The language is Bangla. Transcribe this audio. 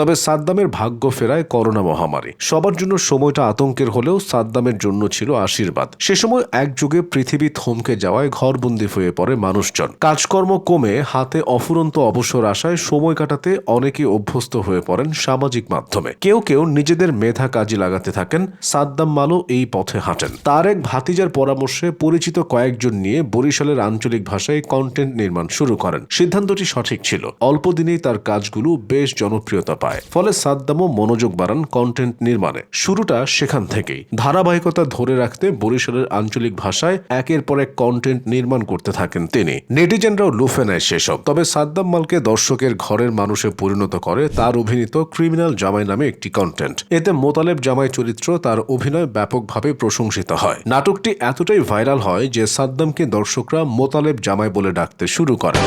তবে সাদ্দামের ভাগ্য ফেরায় করোনা মহামারী। সবার জন্য সময়টা আতঙ্কের হলেও সাদ্দামের জন্য ছিল আশীর্বাদ। সে সময় একযুগে পৃথিবী থমকে যাওয়ায় ঘরবন্দি হয়ে পড়ে মানুষজন। কাজকর্ম কমে, হাতে অফুরন্ত অবসর আসায় সময় কাটাতে অনেকে অভ্যস্ত হয়ে পড়েন সামাজিক মাধ্যমে। কেউ কেউ নিজেদের মেধা কাজে লাগাতে থাকেন, সাদ্দাম মালও এই পথে হাঁটেন। তার এক ভাতিজার পরামর্শে পরিচিত কয়েকজন নিয়ে বরিশালের আঞ্চলিক ভাষায় কন্টেন্ট নির্মাণ শুরু করেন। সিদ্ধান্তটি সঠিক ছিল। অল্প দিনেই তার কাজগুলো বেশ জনপ্রিয়তা পায়। ফলে সাদ্দামও মনোযোগ বাড়ান কন্টেন্ট নির্মাণে। শুরুটা সেখান থেকেই। ধারাবাহিকতা ধরে রাখতে বরিশালের আঞ্চলিক ভাষায় একের পর এক কন্টেন্ট নির্মাণ করতে থাকেন তিনি। নেটিজেনরাও লুফে নেয় সেসব। তবে সাদ্দাম মালকে দর্শকের ঘরের মানুষে পরিণত করে, তার অভিনীত ক্রিমিনাল জামাই নামে একটি কন্টেন্ট এতে মোতালেব জামাই চরিত্র তার অভিনয় ব্যাপকভাবে প্রশংসিত হয়। নাটকটি এতটাই ভাইরাল হয় যে সাদ্দামকে দর্শকরা মোতালেব জামাই বলে ডাকতে শুরু করে